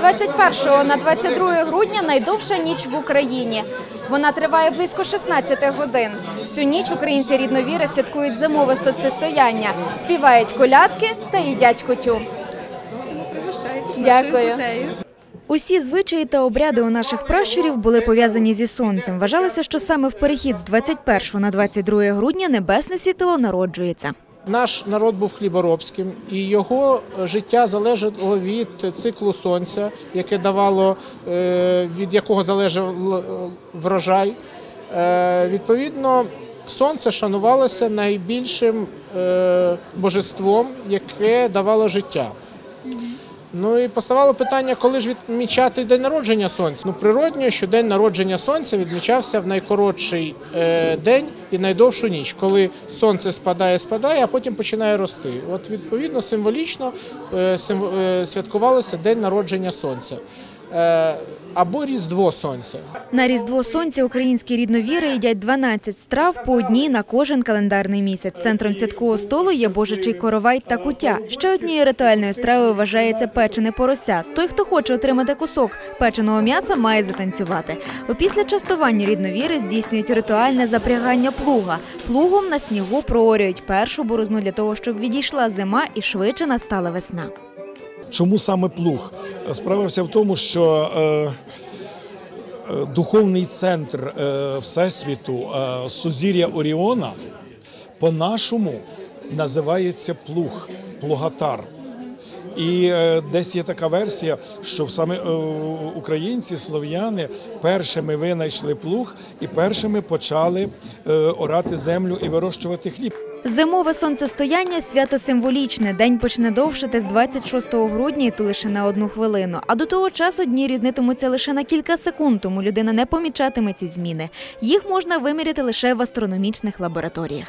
21 на 22 грудня найдовша ніч в Україні. Вона триває близько 16 годин. Цю ніч українці рідновіри святкують зимове сонцестояння, співають колядки та їдять котю. Дякую. Усі звичаї та обряди у наших пращурів були пов'язані зі сонцем. Вважалося, що саме в перехід з 21 на 22 грудня небесне світло народжується. Наш народ був хліборобським, і його життя залежало від циклу сонця, яке давало, е, від якого залежав врожай. Е, Відповідно, сонце шанувалося найбільшим е, божеством, яке давало життя. Ну і поставало питання, коли ж відмічати день народження сонця. Ну, природньо, що день народження сонця відмічався в найкоротший е, день і найдовшу ніч, коли сонце спадає, спадає, а потім починає рости. От відповідно символічно е, е, святкувалося день народження сонця або Різдво Сонця. На Різдво Сонця українські рідновіри їдять 12 страв по одній на кожен календарний місяць. Центром святкового столу є божичий коровай та куття. Ще однією ритуальною стравою вважається печене порося. Той, хто хоче отримати кусок печеного м'яса, має затанцювати. Опісля частування рідновіри здійснюють ритуальне запрягання плуга. Плугом на снігу проорюють першу борозну для того, щоб відійшла зима і швидше настала весна. Чому саме плуг? Справа вся в тому, що е, е, духовний центр е, Всесвіту, сузір'я Оріона, по-нашому називається плуг, плугатар. І е, десь є така версія, що саме е, українці, слов'яни, першими винайшли плуг і першими почали е, орати землю і вирощувати хліб. Зимове сонцестояння свято символічне. День почне довшити з 26 грудня і то лише на одну хвилину. А до того часу дні різнитимуться лише на кілька секунд, тому людина не помічатиме ці зміни. Їх можна виміряти лише в астрономічних лабораторіях.